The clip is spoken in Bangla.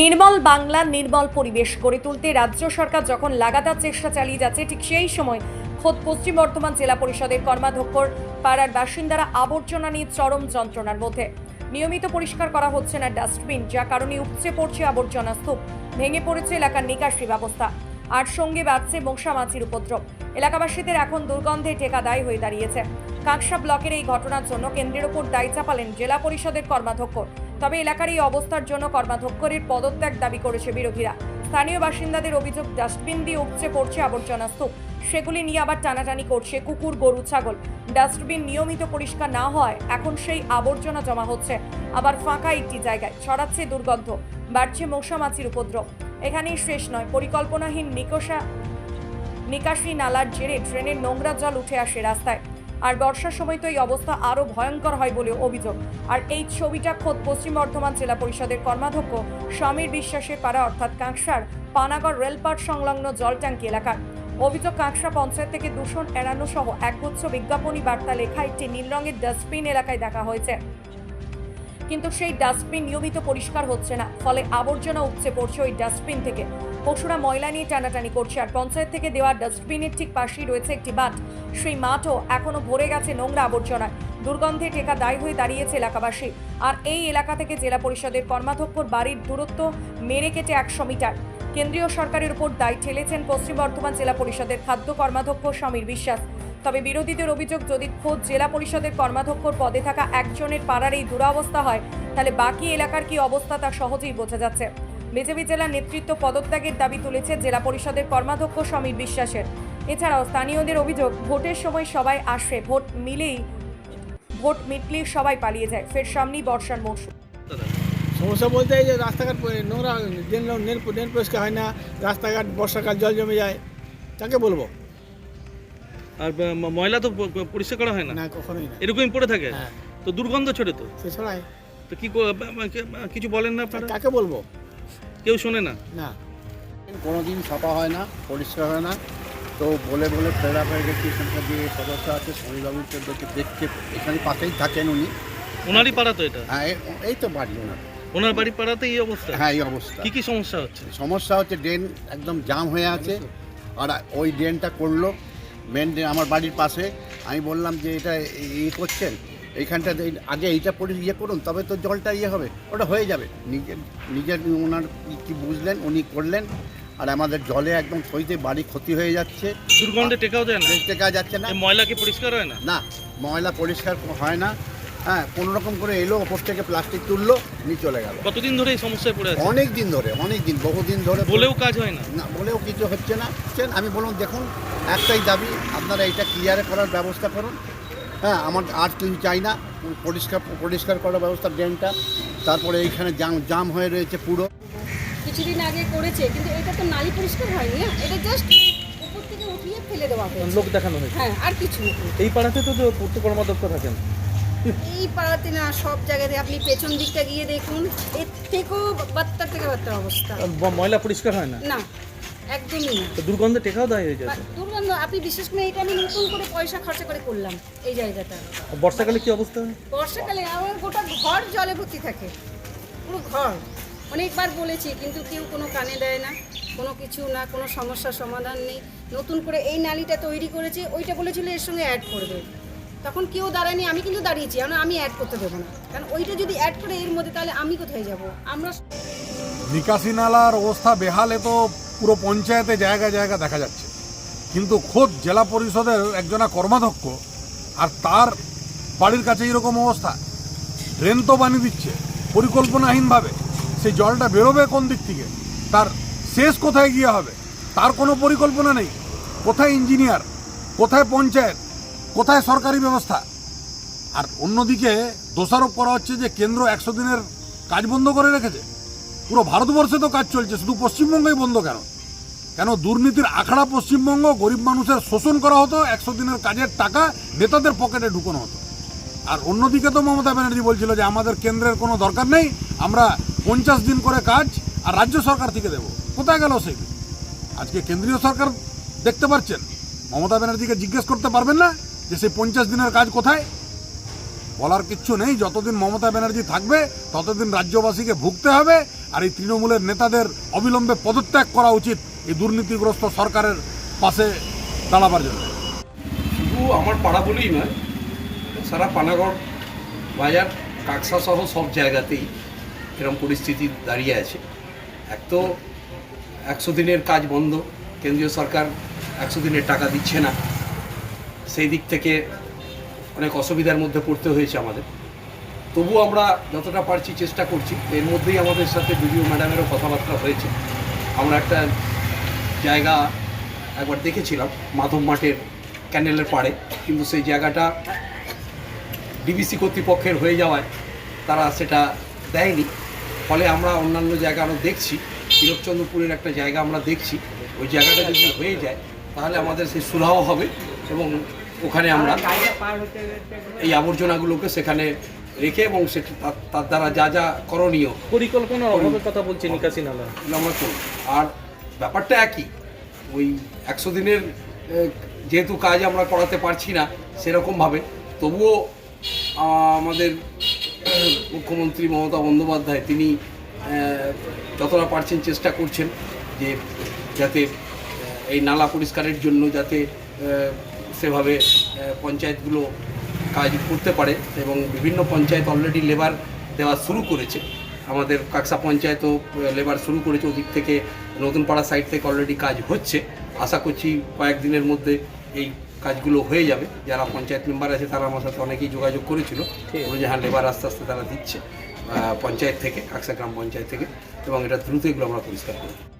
নির্মল বাংলা নির্মল পরিবেশ গড়ে তুলতে রাজ্য সরকার যখন লাগাতার চেষ্টা চালিয়ে যাচ্ছে, ঠিক সেই সময় খোদ পশ্চিম বর্ধমান জেলা পরিষদের কর্মাধ্যক্ষর পাড়ার বাসিন্দারা আবর্জনা নিয়ে চরম যন্ত্রণার মধ্যে। নিয়মিত পরিষ্কার করা হচ্ছে না ডাস্টবিন, যা কারণে উপচে পড়ছে আবর্জনা স্তূপ, ভেঙে পড়েছে এলাকার নিকাশি ব্যবস্থা, আর সঙ্গে বাড়ছে মশা মাছির উপদ্রব। এলাকাবাসীদের এখন দুর্গন্ধে টেকা দায় হয়ে দাঁড়িয়েছে। কাঁকসা ব্লকের এই ঘটনার জন্য কেন্দ্রের ওপর দায় চাপালেন জেলা পরিষদের কর্মাধ্যক্ষ। তবে এলাকার এই অবস্থার জন্য কর্মাধ্যক্ষের পদত্যাগ দাবি করেছে বিরোধীরা। স্থানীয় বাসিন্দাদের অভিযোগ, ডাস্টবিন দিয়ে উপচে পড়ছে আবর্জনা স্তূপ। সেগুলি নিয়ে আবার টানাটানি করছে কুকুর, গরু, ছাগল। ডাস্টবিন নিয়মিত পরিষ্কার না হয় এখন সেই আবর্জনা জমা হচ্ছে। আবার ফাঁকা একটি জায়গায় ছড়াচ্ছে দুর্গন্ধ, বাড়ছে মশা মাছির উপদ্রব। এখানেই শেষ নয়, পরিকল্পনাহীন নিকষা নিকাশি নালার জেরে ট্রেনের নোংরা জল উঠে আসে রাস্তায়। আর বর্ষার সময় তো এই অবস্থা আরও ভয়ঙ্কর হয় বলে অভিযোগ। আর এই ছবিটা খোদ পশ্চিম বর্ধমান জেলা পরিষদের কর্মাধ্যক্ষ স্বামীর বিশ্বাসের পাড়া, অর্থাৎ কাঁকসার পানাগড় রেলপাট সংলগ্ন জল ট্যাঙ্কি এলাকার। অভিযোগ, কাঁকসা পঞ্চায়েত থেকে দূষণ এড়ানো সহ একগুচ্ছ বিজ্ঞাপনী বার্তা লেখা একটি নীল রঙের ডাস্টবিন এলাকায় দেখা হয়েছে। কিন্তু সেই ডাস্টবিন নিয়মিত পরিষ্কার হচ্ছে না। ফলে আবর্জনা উপচে পড়ছে ওই ডাস্টবিন থেকে। পশুরা ময়লা নিয়ে টানাটানি করছে আর পঞ্চায়েত থেকে দেওয়া ডাস্টবিনের ঠিক পাশেই রয়েছে একটি মাঠ। সেই মাঠও এখনও ভরে গেছে নোংরা আবর্জনায়। দুর্গন্ধে টেকা দায় হয়ে দাঁড়িয়েছে এলাকাবাসী। আর এই এলাকা থেকে জেলা পরিষদের কর্মাধ্যক্ষর বাড়ির দূরত্ব মেরে কেটে একশো মিটার। কেন্দ্রীয় সরকারের উপর দায় ঠেলেছেন পশ্চিম বর্ধমান জেলা পরিষদের খাদ্য কর্মাধ্যক্ষ সমীর বিশ্বাস। তবে বিরোধীদের অভিযোগ, যদি খোদ জেলা পরিষদের কর্মাধ্যক্ষর পদে থাকা একজনের পাড়ার এই দুরাবস্থা হয়, তাহলে বাকি এলাকার কি অবস্থা তা সহজেই বোঝা যাচ্ছে। বিজেপি জেলা নেতৃত্ব পদত্যাগের দাবি তুলেছে জেলা পরিষদের কর্মাধ্যক্ষ সমীর বিশ্বাসের। এছাড়াও স্থানীয়দের অভিযোগ, ভোটের সময় সবাই আসে, ভোট মিলেই, ভোট মিটলেই সবাই পালিয়ে যায়। ফের সামনেই বর্ষার মৌসুম সমস্যা বলতে এই যে রাস্তাঘাট নোংরা ড্রেন ড্রেন পরিষ্কার হয় না, রাস্তাঘাট, বর্ষাকাল জল জমে যায়, তাকে বলব? আর ময়লা তো পরিষ্কার করা হয় না? না কখনোই না। এরকমই পড়ে থাকে? হ্যাঁ। তো দুর্গন্ধ ছড়ে তো? সে ছড়ায় তো কি কিছু বলেন না আপনারা? কাকে বলব? কেউ শোনে না? না। কোনো দিন ছাপা হয় না পরিষ্কার হয় না। তো বলে বলে ফেরা হয়ে গেছে এখানকার যে সদস্য আছে শনিবাবু দেখে দেখতে এখানে পাশেই থাকেন উনি। ওনারই পাড়া তো এটা? হ্যাঁ এই তো বাড়ি ওনার। ওনার বাড়ির পাড়াতে এই অবস্থা? হ্যাঁ এই অবস্থা। কি কি সমস্যা হচ্ছে? সমস্যা হচ্ছে ড্রেন একদম জাম হয়ে আছে। আর ওই ড্রেনটা করল মেন আমার বাড়ির পাশে আমি বললাম যে এটা ইয়ে করছেন এইখানটা আগে এইটা পরি ইয়ে করুন তবে তো জলটা ইয়ে হবে ওটা হয়ে যাবে। নিজের নিজের ওনার কি- কি বুঝলেন উনি করলেন আর আমাদের জলে একদম সইতে বাড়ি ক্ষতি হয়ে যাচ্ছে। দুর্গন্ধে টেকাও যায় না? টেকা যাচ্ছে না। ময়লা কি পরিষ্কার হয় না? না ময়লা পরিষ্কার হয় না। হ্যাঁ কোনো রকম করে এলো ওপর থেকে প্লাস্টিক তুললো নিয়ে চলে গেল। কতদিন ধরে এই সমস্যায় পড়ে আছে? অনেক দিন ধরে অনেক দিন বহুদিন ধরে বলেও কাজ হয় না? না বলেও কিছু হচ্ছে না। হচ্ছে না। আমি বললাম দেখুন একটাই দাবি আপনারা এটা ক্লিয়ার করার ব্যবস্থা করুন। হ্যাঁ আমার আর কিছু চাই না। পরিষ্কার পরিষ্কার করার ব্যবস্থা ড্রেনটা তারপরে এইখানে জাম জাম হয়ে রয়েছে পুরো। কিছুদিন আগে করেছে কিন্তু এটা তো নালী পরিষ্কার হয়নি না? এটা জাস্ট উপর থেকে উঠিয়ে ফেলে দেওয়া হয়েছে। লোক দেখানো হয়েছে। হ্যাঁ আর কিছু এই পাড়াতে তো পূর্ত কর্মাধ্যক্ষ থাকেন। এই পাড়াতে না সব জায়গাতে আপনি পেছন দিকটা গিয়ে দেখুন এর থেকেও বাত্তার থেকে বাত্তার অবস্থা। ময়লা পরিষ্কার হয় না? না একদমই না। দুর্গন্ধে টেকাও দেয় হয়ে বা- দুর্গন্ধ আপনি বিশেষ করে এটা আমি নতুন করে পয়সা খরচা করে করলাম এই জায়গাটা। বর্ষাকালে কি অবস্থা? বর্ষাকালে আমার গোটা ঘর জলে ভর্তি থাকে পুরো ঘর। অনেকবার বলেছি কিন্তু কেউ কোনো কানে দেয় না কোনো কিছু না কোনো সমস্যার সমাধান নেই। নতুন করে এই নালিটা তৈরি করেছে ওইটা বলেছিল এর সঙ্গে অ্যাড করবে। তখন কেউ দাঁড়ায়নি, আমি কিন্তু দাঁড়িয়েছি কারণ আমি অ্যাড করতে দেবো না। কারণ ওইটা যদি অ্যাড করে এর মধ্যে তাহলে আমি কোথায় যাব? আমরা নিকাশি নালার অবস্থা বেহালে তো পুরো পঞ্চায়েতে জায়গা জায়গা দেখা যাচ্ছে। কিন্তু খোদ জেলা পরিষদের একজনা কর্মাধ্যক্ষ আর তার বাড়ির কাছে এরকম অবস্থা। ড্রেন তো বানিয়ে দিচ্ছে, পরিকল্পনাহীনভাবে। সেই জলটা বেরোবে কোন দিক থেকে? তার শেষ কোথায় গিয়ে হবে? তার কোনো পরিকল্পনা নেই। কোথায় ইঞ্জিনিয়ার? কোথায় পঞ্চায়েত? কোথায় সরকারি ব্যবস্থা? আর অন্যদিকে দোষারোপ করা হচ্ছে যে কেন্দ্র একশো দিনের কাজ বন্ধ করে রেখেছে। পুরো ভারতবর্ষে তো কাজ চলছে, শুধু পশ্চিমবঙ্গেই বন্ধ কেন? কেন দুর্নীতির আখড়া পশ্চিমবঙ্গ গরিব মানুষের শোষণ করা হতো, একশো দিনের কাজের টাকা নেতাদের পকেটে ঢুকানো হতো। আর অন্যদিকে তো মমতা ব্যানার্জি বলছিল যে আমাদের কেন্দ্রের কোনো দরকার নেই, আমরা পঞ্চাশ দিন করে কাজ আর রাজ্য সরকার থেকে দেব। কোথায় গেল সেগুলো আজকে কেন্দ্রীয় সরকার দেখতে পাচ্ছেন মমতা ব্যানার্জিকে জিজ্ঞেস করতে পারবেন না? যে সেই পঞ্চাশ দিনের কাজ কোথায়? বলার কিচ্ছু নেই। যতদিন মমতা ব্যানার্জি থাকবে, ততদিন রাজ্যবাসীকে ভুগতে হবে আর এই তৃণমূলের নেতাদের অবিলম্বে পদত্যাগ করা উচিত এই দুর্নীতিগ্রস্ত সরকারের পাশে দাঁড়াবার জন্য। শুধু আমার পাড়া বলেই নয়, সারা পানাগড়, বাজার, কাকসা সহ সব জায়গাতেই এরকম পরিস্থিতি দাঁড়িয়ে আছে। এক তো একশো দিনের কাজ বন্ধ, কেন্দ্রীয় সরকার একশো দিনের টাকা দিচ্ছে না। সেই দিক থেকে অনেক অসুবিধার মধ্যে পড়তে হয়েছে আমাদের। তবু আমরা যতটা পারছি চেষ্টা করছি। এর মধ্যেই আমাদের সাথে বিডিও ম্যাডামেরও কথাবার্তা হয়েছে। আমরা একটা জায়গা একবার দেখেছিলাম, মাধব মাঠের ক্যানেলের পাড়ে। কিন্তু সেই জায়গাটা ডিবিসি কর্তৃপক্ষের হয়ে যাওয়ায় তারা সেটা দেয়নি। ফলে আমরা অন্যান্য জায়গা আরও দেখছি। তিলকচন্দ্রপুরের একটা জায়গা আমরা দেখছি। ওই জায়গাটা যদি হয়ে যায়, তাহলে আমাদের সেই সুরাহ হবে এবং ওখানে আমরা এই আবর্জনাগুলোকে সেখানে রেখে এবং সেটা তার- দ্বারা যা যা করণীয় পরিকল্পনার অভাবের কথা বলছে নিকাশি নালা আমরা করব আর ব্যাপারটা একই। ওই একশো দিনের যেহেতু কাজ আমরা করাতে পারছি না সেরকমভাবে তবুও আমাদের মুখ্যমন্ত্রী মমতা বন্দ্যোপাধ্যায় তিনি যতটা পারছেন চেষ্টা করছেন যে যাতে এই নালা পরিষ্কারের জন্য যাতে সেভাবে পঞ্চায়েতগুলো কাজ করতে পারে এবং বিভিন্ন পঞ্চায়েত অলরেডি লেবার দেওয়া শুরু করেছে। আমাদের কাকসা পঞ্চায়েতও লেবার শুরু করেছে ওদিক থেকে নতুন পাড়া সাইড থেকে অলরেডি কাজ হচ্ছে। আশা করছি কয়েকদিনের মধ্যে এই কাজগুলো হয়ে যাবে। যারা পঞ্চায়েত মেম্বার আছে তারা আমার সাথে অনেকেই যোগাযোগ করেছিল। যে হ্যাঁ লেবার আস্তে আস্তে তারা দিচ্ছে পঞ্চায়েত থেকে কাকসা গ্রাম পঞ্চায়েত থেকে এবং এটা দ্রুত এগুলো আমরা পরিষ্কার করব